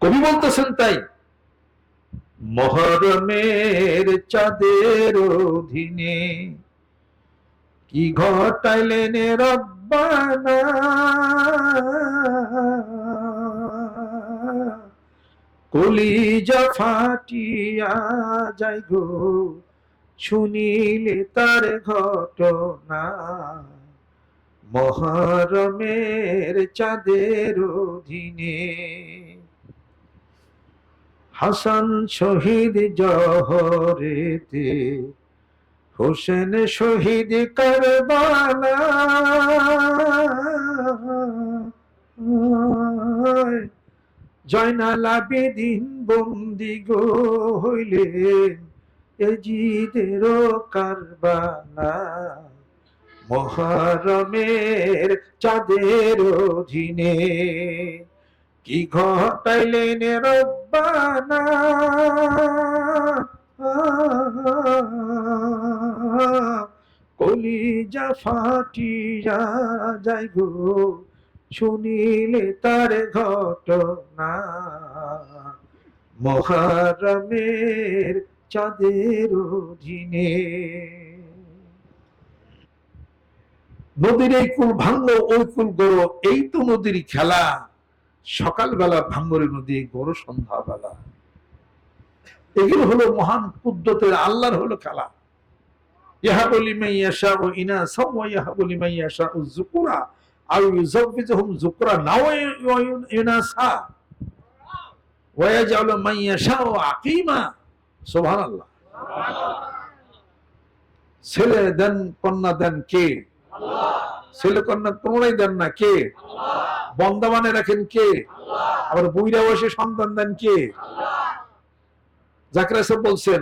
কবি বলতেছেন তাই, মহরমের চাঁদের অধীনে কি ঘটাইলেন রব্বানা? কলিজা ফাটিয়া যাই গো, শুনিলে তার ঘটনা। মহরমের চাঁদের অধীনে হাসান শহীদ জহরেতে, হোসেন শহীদ কারবালা। জয়নাল আবেদিন বন্দি গো হইলেন এজিদের কারবালা। মহারমের চাঁদের অধীনে কি ঘটাইলেন রব্বানা? কলিজা ফাটিয়া যাই গো, শুনিলে তার ঘটনা। মহারমের চাঁদের অধীনে। নদীর এই কুল ভাঙ্গ ওই কুল গড়ো, এই তো নদীর খেলা। সকালবেলা ভাঙ্গরে নদী গড় সন্ধ্যাবেলা। এগুলো হলো মহান কুদ্দতের আল্লাহর হলো খেলা। ছেলে দেন, কন্যা দেন কে? কন্যা তোমরাই দেন না, কে? বন্দাবানে রাখেন কে? আবার বুইরা বসে সন্তান দেন কে? জাকরা সাহেব বলছেন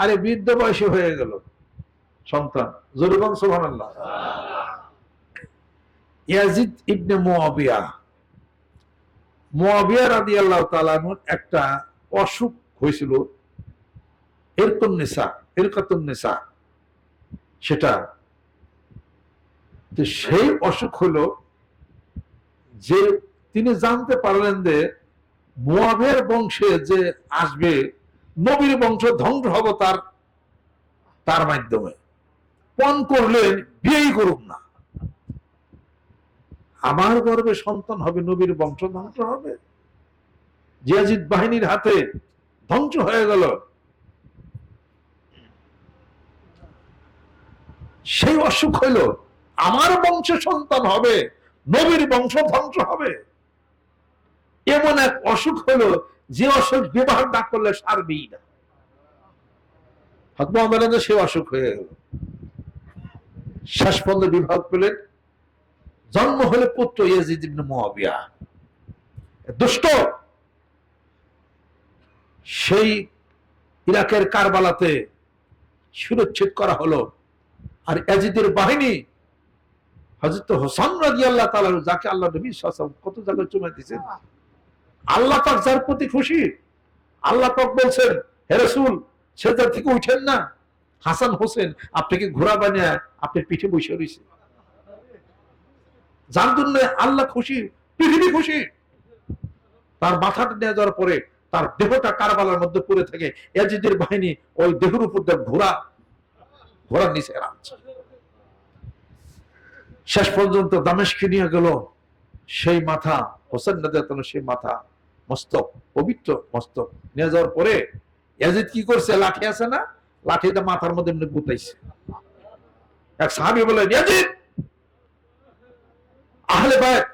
আরে, বৃদ্ধ বয়সে হয়ে গেল সন্তান। ইয়াজিদ ইবনে মুয়াবিয়া। মুয়াবিয়া একটা অসুখ হয়েছিল এরকম নেশা এরকম নেশা সেটা। তো সেই অসুখ হলো যে তিনি জানতে পারলেন যে মোয়াবের বংশে যে আসবে, নবীর বংশ ধ্বংস হবে তার তার মাধ্যমে। পণ করলেন? বিয়েই করুক না। আমার গর্বে সন্তান হবে, নবীর বংশ ধ্বংস হবে। জিয়াজিদ বাহিনীর হাতে ধ্বংস হয়ে গেল। সেই অসুখ হইল, আমার বংশ সন্তান হবে, নবীর বংশ ধ্বংস হবে। এমন এক অসুখ হলো যে অসুখ বিবাহ না করলে সারবেই না। হতমাদের সে অসুখ হয়ে গেল। শেষ পর্যন্ত বিবাহ পেলেন। জন্ম হলে পুত্র ইয়াজিদ দুষ্ট। সেই ইরাকের কারবালাতে শিরোচ্ছেদ করা হলো। আর এজিদের বাহিনী হজরত হোসান রাজি আল্লাহ তালা যাকে আল্লাহ নবী সাসাম কত জায়গায় চুমে দিয়েছেন? আল্লাহ পাক যার প্রতি খুশি, আল্লাহ পাক বলছেন, হে রসুল সেজার থেকে উঠেন না। হাসান হোসেন আপনাকে ঘোড়া বানিয়ে আপনার পিঠে বসে রয়েছে যার জন্য আল্লাহ খুশি, পৃথিবী খুশি। তার মাথাটা নিয়ে যাওয়ার পরে তার দেহটা কারবালার মধ্যে পড়ে থাকে। এজিদের বাহিনী ওই দেহের উপর ঘোড়া ঘোড়ার নিচে রাখছে শেষ পর্যন্ত দামেশকে নিয়ে গেল সেই মাথা, হোসেন নাজাতন সেই মাথা, মস্তক, পবিত্র মস্তক। নিয়ে যাওয়ার পরে ইয়াজিদ কি করছে? লাঠি আছে না? লাঠিটা মাথার মধ্যে এমনি গুতাইছে। এক সাহাবি বলে ইয়াজিদ, আহলে বাইত,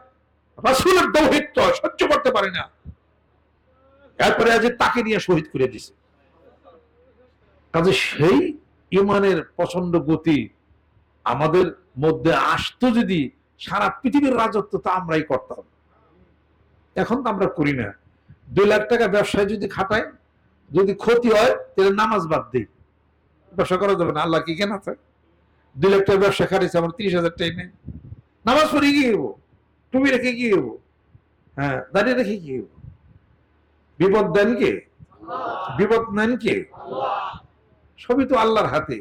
রাসূলের দৌহিত্য সহ্য করতে পারে না। এরপরে ইয়াজিদ তাকে নিয়ে শহীদ করে দিছে। কাজে সেই ইমানের পছন্দ গতি আমাদের মধ্যে আসতো যদি সারা পৃথিবীর রাজত্ব তা আমরাই করতাম। এখন তো আমরা করি না। দুই লাখ টাকা ব্যবসায় যদি খাটাই যদি ক্ষতি হয়, তাহলে নামাজ বাদ দিই। ব্যবসা করা যাবে না, আল্লাহ কি কেন আছে? দুই লাখ টাকা ব্যবসা খাটিয়েছে আমার তিরিশ হাজার টাকা নেই। নামাজ পড়ে গিয়ে যাব টুপি রেখে গিয়ে যাব হ্যাঁ দাঁড়িয়ে রেখে গিয়ে যাব বিপদ দেন কে? বিপদ নেন কে? সবই তো আল্লাহর হাতে।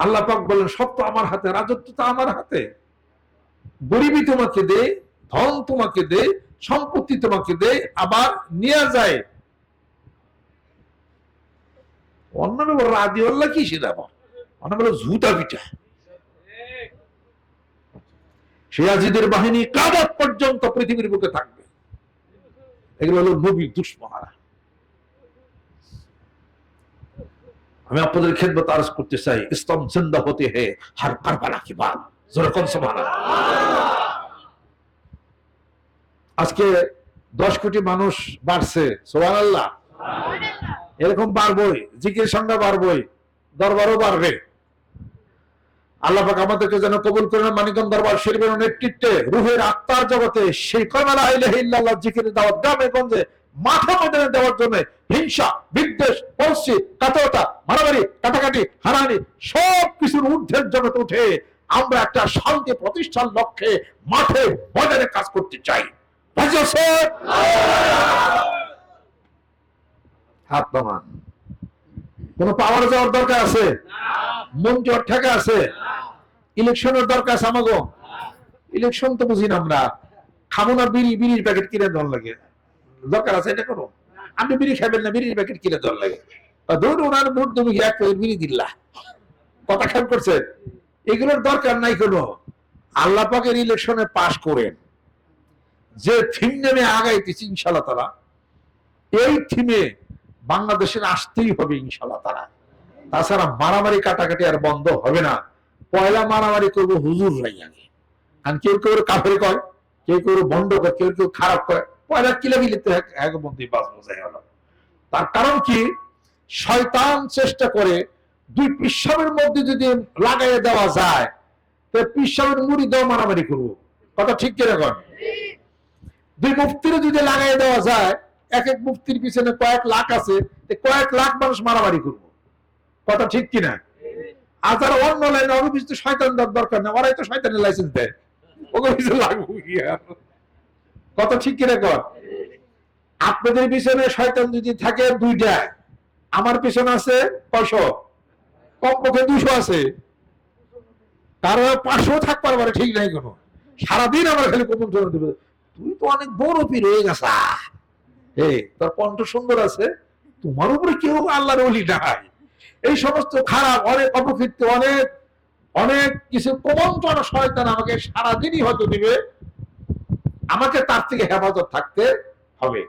আল্লাহ পাক বলেন, সব তো আমার হাতে, রাজত্ব তো আমার হাতে। গরিবী তোমাকে দে, ধন তোমাকে দে, সম্পত্তি তোমাকে দে, আবার নিয়ে যায়। অন্য রাজি আল্লাহ কি সেটা আবার অন্য বলো জুতা পিঠা সিরাজিদের বাহিনী কাবাত পর্যন্ত পৃথিবীর বুকে থাকবে। এগুলো হলো নবী দুশ্মনারা আমি আপনাদের খেদমত আরজ করতে চাই। ইসলাম জিন্দা হতে হে, হার কারবালা কি বাদ যেরকম সমানা আজকে দশ কোটি মানুষ বাড়ছে সোহান আল্লাহ এরকম বাড়বই, জিকির সংখ্যা বাড়বই, দরবারও বাড়বে। আল্লাহ পাক আমাদেরকে যেন কবুল করেন মানিকম দরবার শরীফের নেতৃত্বে, রুহের আত্মার জগতে সেই কর্মালা ইলাহা ইল্লাল্লাহ জিকিরের দাওয়াত গ্রামে গঞ্জে মাথা ময়দানে দেওয়ার জন্য হিংসা, বিদ্বেষ পলসি কাতরতা, মারামারি, কাটাকাটি হারানি সব কিছুর ঊর্ধ্বের জগতে উঠে আমরা একটা শান্তি প্রতিষ্ঠান লক্ষ্যে মাঠে ময়দানে কাজ করতে চাই। হাত নামান। কোন পাওয়ার যাওয়ার দরকার আছে? মন জোর ঠেকা আছে? ইলেকশনের দরকার আছে আমাগো? ইলেকশন তো বুঝি না আমরা। খাব না বিড়ি, বিড়ির প্যাকেট কিনে দেওয়ার লাগে। দরকার আছে, এটা করো। আপনি বিড়ি খাবেন না, বিড়ির প্যাকেট কিনে দেওয়ার লাগে। ধরুন ওনার ভোট তুমি এক প্যাকেট বিড়ি দিল্লা। কথা খেয়াল করছেন? এগুলোর দরকার নাই কোনো। আল্লাহ পাকের ইলেকশনে পাশ করেন। যে থিম নেমে আগাইতেছি ইনশাল্লাহ তারা এই থিমে বাংলাদেশের আসতেই হবে ইনশাল্লাহ তারা তাছাড়া মারামারি কাটাকাটি আর বন্ধ হবে না। পয়লা মারামারি করব হুজুর রাই আগে। আর কেউ কেউ কাফের কয়, কেউ কেউ বন্ধ করে কেউ কেউ খারাপ করে বাস বোঝাই হলো তার কারণ কি? শয়তান চেষ্টা করে দুই পিসাবের মধ্যে যদি দেওয়া যায়, তো পিসাবের মুড়ি দেওয়া মারামারি করব। কথা ঠিক কীরকম দুই মুফতিরে যদি লাগাই দেওয়া যায়, এক এক মুফতির পিছনে কয়েক লাখ আছে কয়েক লাখ মানুষ মারামারি করব। কথা ঠিক কিনা? আর যারা অন্য লাইনে অভিষ্ট শয়তান দেওয়ার দরকার নেই ওরাই তো শয়তানের লাইসেন্স দেয়। ওকে লাগবো কি আর? কথা ঠিক কিনা কর? আপনাদের পিছনে শয়তান যদি থাকে, দুইটা। আমার পিছনে আছে কয়শো কমপক্ষে দুশো আছে। পাঁচশো থাকবার পারে ঠিক নাই কোনো। সারাদিন আমার খালি দেবে। তুই তো অনেক হয়ে গেছা। হে তোর কণ্ঠ সুন্দর আছে। তোমার উপরে কেউ আল্লাহর অলি নাই। এই সমস্ত খারাপ, অনেক অপকৃত্য অনেক অনেক কিছু কুমন্ত্রণা শয়তান আমাকে সারাদিনই হয়তো দিবে। আমাকে তার থেকে হেফাজত থাকতে হবে।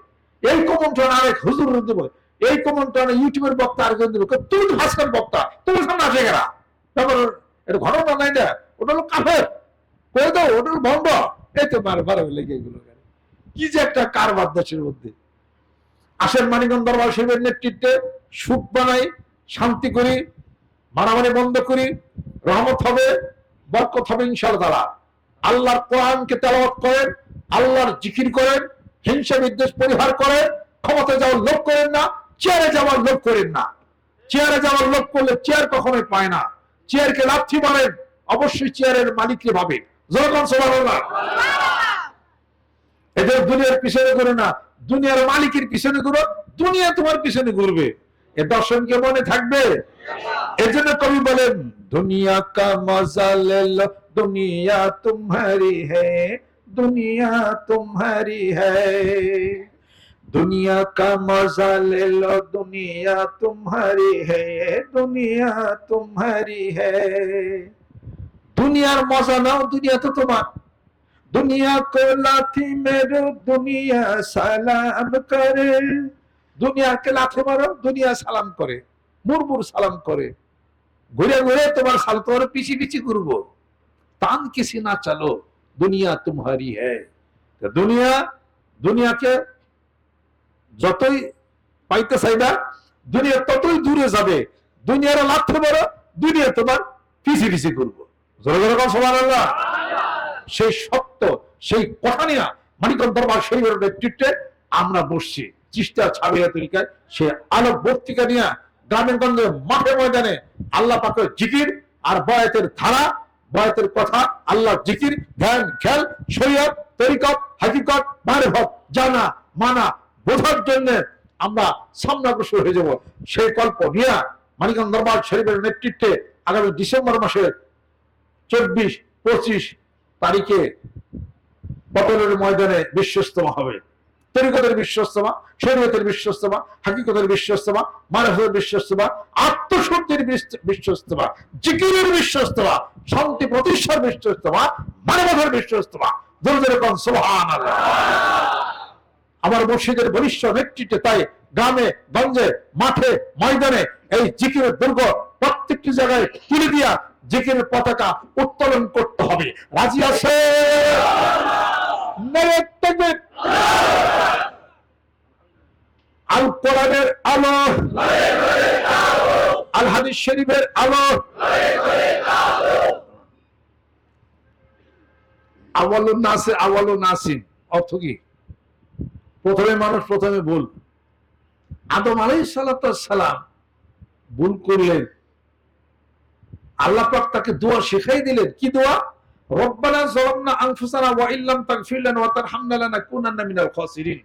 এই কুমন্ত্রণা আরেক হুজুর দেব এই কুমন্ত্রণা ইউটিউবের বক্তা আরেকজন দেবে তুই তো ভাস্কর বক্তা, তুমি সামনে আসে গেলা। তারপর এটা ঘটনা নাই না। ওটা হলো কাফের। কয়ে দাও ওটা হলো ভণ্ড। এই তো মারে লেগে এগুলো কি যে একটা কারবার দেশের মধ্যে। আসেন মানিকগঞ্জ দরবার শিবের নেতৃত্বে সুখ বানাই, শান্তি করি, মারামারি বন্ধ করি, রহমত হবে, বরকত হবে ইনশাল তারা আল্লাহর কোরআনকে তেলাওয়াত করেন আল্লাহর জিকির করেন হিংসা বিদ্বেষ পরিহার করেন ক্ষমতা যাওয়ার লোভ করেন না চেয়ারে যাওয়ার লোভ করেন না। চেয়ারে যাওয়ার লোভ করলে চেয়ার কখনোই পায় না। চেয়ারকে লাথি মারেন অবশ্যই চেয়ারের মালিককে ভাবে জয়গণ সোভাল্লাহ এদের দুনিয়ার পিছনে করো না। দুনিয়ার মালিকের পিছনে করো দুনিয়া তোমার পিছনে ঘুরবে। এ দর্শনকে মনে থাকবে? এজন্য কবি বলেন দুনিয়া কা মজা লে লো দুনিয়া তোমারি হ্যায় দুনিয়া তোমারি হ্যায় दुनिया का मजा ले लो दुनिया तुम्हारी है दुनिया तुम्हारी है দুনিয়ার মজা নাও দুনিয়া তো তোমার দুনিয়া কো লাথি মেরো দুনিয়া সালাম করে দুনিয়াকে লাথি মারো দুনিয়া সালাম করে মুরমুর সালাম করে ঘুরে ঘুরে তোমার সাল তোমার পিছি পিছি ঘুরবো তান কিসি না চলো দুনিয়া তোমারি হ্যায় দুনিয়া দুনিয়াকে যতই পাইতে চাইবা, দুনিয়া ততই দূরে যাবে। দুনিয়ার লাথে বড় দুনিয়া তোমার পিছি পিছি করব সেই সত্য, সেই কথা নিয়ে মানিকম দরবার শরীফের নেতৃত্বে আমরা বসছি। চিষ্টা ছাবিয়া তরিকায় সে আলোক বক্তৃকা নিয়ে গ্রামের গঞ্জে, মাঠে ময়দানে আল্লাহ পাকের জিকির আর বয়াতের ধারা বয়াতের কথা আল্লাহ জিকির, ধ্যান, খেল, শরীয়ত, তরিকত, হাকিকত মারেফত জানা, মানা, বোঝার জন্য আমরা সামনে অগ্রসর হয়ে যাব। সেই কল্প নিয়ে মানিকগঞ্জ দরবার শরীফের নেতৃত্বে আগামী ডিসেম্বর মাসের চব্বিশ, পঁচিশ তারিখে পতনের ময়দানে বিশ্বস্তমা হবে। তরিকতের বিশ্বস্তমা, শরীয়তের বিশ্বস্তমা, হাকিকতের বিশ্বস্তমা মানবের বিশ্বস্তমা আত্মশুদ্ধির বিশ্ব- বিশ্বস্তমা, জিকিরের বিশ্বস্তমা, শান্তি প্রতিষ্ঠার বিশ্বস্তমা, মানবতার বিশ্বস্তমা। দুর্দের সোহান আমার মসজিদের বরিষ্ঠ নেতৃত্বে তাই গ্রামে, গঞ্জে, মাঠে, ময়দানে এই জিকিরের দুর্গ প্রত্যেকটি জায়গায় তুলে দিয়া জিকিরের পতাকা উত্তোলন করতে হবে। রাজি আছে। আল কোরআনের আলো। আল হাদিস শরীফের আলো আওয়ালুন নাসে, আওয়ালুন নাসিন অর্থ কি? প্রথমে মানুষ প্রথমে ভুল। আদম আলাই সালাম ভুল করলেন। আল্লাহ পাক তাকে দোয়া শিখাই দিলেন। কি দোয়া? রব্বানা যালামনা আনফুসানা ওয়া ইল্লাম তাগফির লানা ওয়া তারহামনা মিনাল খাসিরিন।